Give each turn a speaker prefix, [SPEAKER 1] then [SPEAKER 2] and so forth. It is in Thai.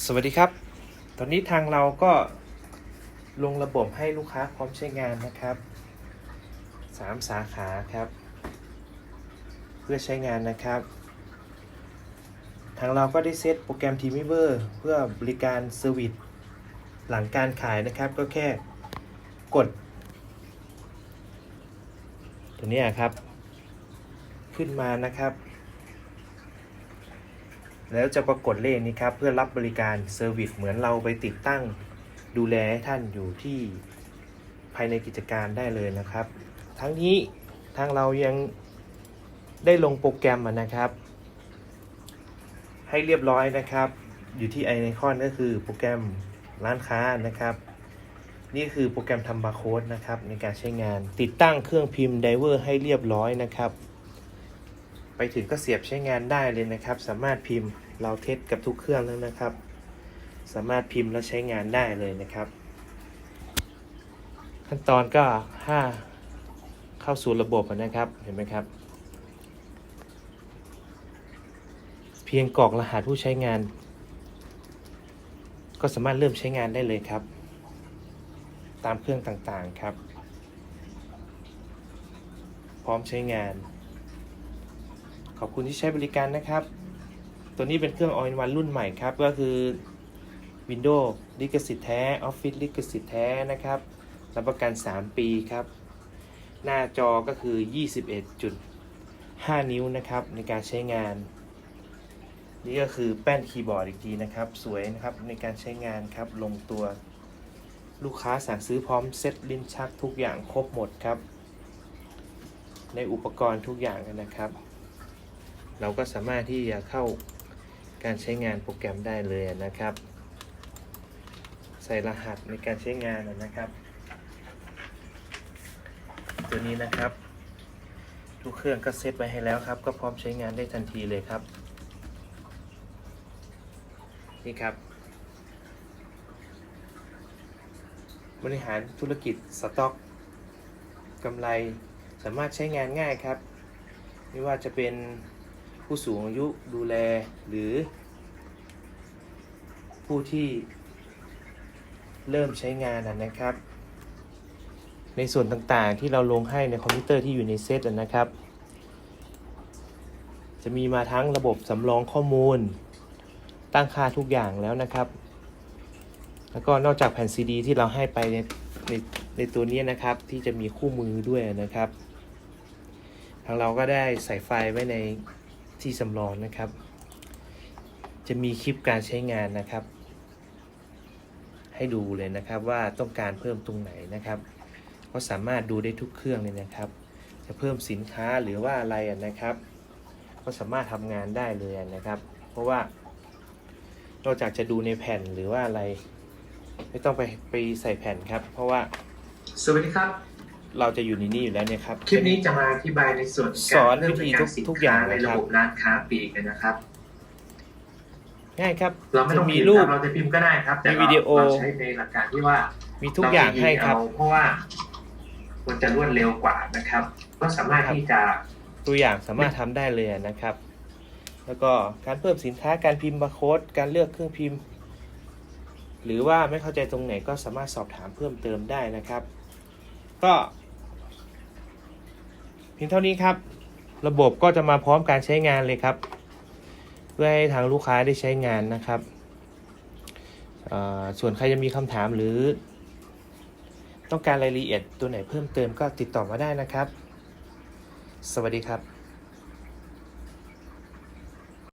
[SPEAKER 1] สวัสดีครับ ตอนนี้ทางเราก็ลงระบบให้ลูกค้าพร้อมใช้งานนะครับสามสาขาครับ เพื่อใช้งานนะครับ ทางเราก็ได้เซตโปรแกรม t e a m w e a v e r เพื่อบริการเซอร์วิสหลังการขายนะครับ ก็แค่กด ตัวนี้ครับ ขึ้นมานะครับ แล้วจะปรากฏเลขนี้ครับ เพื่อรับบริการเซอร์วิสเหมือนเราไปติดตั้งดูแลให้ท่านอยู่ที่ภายในกิจการได้เลยนะครับ ทั้งนี้ทางเรายังได้ลงโปรแกรมนะครับ ให้เรียบร้อยนะครับ อยู่ที่ไอไอคอนก็คือโปรแกรมร้านค้านะครับ นี่คือโปรแกรมทำบาร์โค้ดนะครับในการใช้งานติดตั้งเครื่องพิมพ์ไดเวอร์ให้เรียบร้อยนะครับ ไปถึงก็เสียบใช้งานได้เลยนะครับ สามารถพิมพ์ เราเทสกับทุกเครื่องแล้วนะครับ สามารถพิมพ์แล้วใช้งานได้เลยนะครับ ขั้นตอนก็ห้าเข้าสู่ระบบนะครับเห็นไหมครับ เพียงกรอกรหัสผู้ใช้งาน ก็สามารถเริ่มใช้งานได้เลยครับ ตามเครื่องต่างๆครับ พร้อมใช้งานขอบคุณที่ใช้บริการนะครับ ตัวนี้เป็นเครื่อง All in One รุ่นใหม่ครับ ก็คือ Windows ลิขสิทธิ์แท้ Office ลิขสิทธิ์แท้นะครับ รับประกัน 3 ปีครับ หน้าจอก็คือ 21.5 นิ้วนะครับ ในการใช้งาน นี่ก็คือแป้นคีย์บอร์ดอีกทีนะครับ สวยนะครับในการใช้งานครับ ลงตัวลูกค้าสั่งซื้อพร้อมเซ็ตลิ้นชักทุกอย่างครบหมดครับ ในอุปกรณ์ทุกอย่างนะครับ เราก็สามารถที่จะเข้า การใช้งานโปรแกรมได้เลยนะครับ ใส่รหัสในการใช้งานนะครับ ตัวนี้นะครับ ทุกเครื่องก็เซตไว้ให้แล้วครับ ก็พร้อมใช้งานได้ทันทีเลยครับ นี่ครับ บริหารธุรกิจสต็อกกำไรสามารถใช้งานง่ายครับ ไม่ว่าจะเป็น ผู้สูงอายุดูแลหรือ ผู้ที่เริ่มใช้งานนะครับ ในส่วนต่างๆที่เราลงให้ในคอมพิวเตอร์ที่อยู่ในเซตนะครับ จะมีมาทั้งระบบสำรองข้อมูล ตั้งค่าทุกอย่างแล้วนะครับ แล้วก็นอกจากแผ่นซีดีที่เราให้ไปในในในตัวนี้นะครับที่จะมีคู่มือด้วยนะครับ ทางเราก็ได้ใส่ไฟล์ไว้ใน ที่สำรองนะครับ จะมีคลิปการใช้งานนะครับ ให้ดูเลยนะครับว่าต้องการเพิ่มตรงไหนนะครับ ก็สามารถดูได้ทุกเครื่องเลยนะครับ จะเพิ่มสินค้าหรือว่าอะไรนะครับ ก็สามารถทำงานได้เลยนะครับ เพราะว่านอกจากจะดูในแผ่นหรือว่าอะไร ไม่ต้องไปไปใส่แผ่นครับ เพราะว่า
[SPEAKER 2] สวัสดีครับ
[SPEAKER 1] เราจะอยู่ในนี้อยู่แล้วเนี่ยครับ
[SPEAKER 2] คลิปนี้จะมาอธิบายในส่วน
[SPEAKER 1] สอน
[SPEAKER 2] การ
[SPEAKER 1] วิธี
[SPEAKER 2] เริ่มบริาร
[SPEAKER 1] ทุก
[SPEAKER 2] สิน
[SPEAKER 1] ทุกอย่าง
[SPEAKER 2] ค้ใน
[SPEAKER 1] เลยครั
[SPEAKER 2] ระ
[SPEAKER 1] บ
[SPEAKER 2] บบร้านค้าปลีกเลยนะครับ
[SPEAKER 1] ง่ายครับ
[SPEAKER 2] เราไม่ต้อง
[SPEAKER 1] จะมี
[SPEAKER 2] พิมพ์
[SPEAKER 1] รู
[SPEAKER 2] ค
[SPEAKER 1] ป
[SPEAKER 2] รับเราจะพิมพ์ก็ได้ครับ แต่
[SPEAKER 1] มีวิดีโอ
[SPEAKER 2] เราใช้ในหลักการที่ว่า
[SPEAKER 1] มีทุกอย่างให้ครับ
[SPEAKER 2] เาจะยิงเอาเพราะว่ามันจะรวดเร็วกว่านะครับ ก็สามารถที่จะ
[SPEAKER 1] ตัวอย่างสามารถทำได้เลยนะครับ แล้วก็การเพิ่มสินค้าการพิมพ์บาร์โค้ดการเลือกเครื่องพิมพ์ หรือว่าไม่เข้าใจตรงไหนก็สามารถสอบถามเพิ่มเติมได้นะครับ ก็เพียงเท่านี้ครับ ระบบก็จะมาพร้อมการใช้งานเลยครับ เพื่อให้ทางลูกค้าได้ใช้งานนะครับ ส่วนใครจะมีคำถามหรือ ต้องการรายละเอียดตัวไหนเพิ่มเติมก็ติดต่อมาได้นะครับ สวัสดีครับ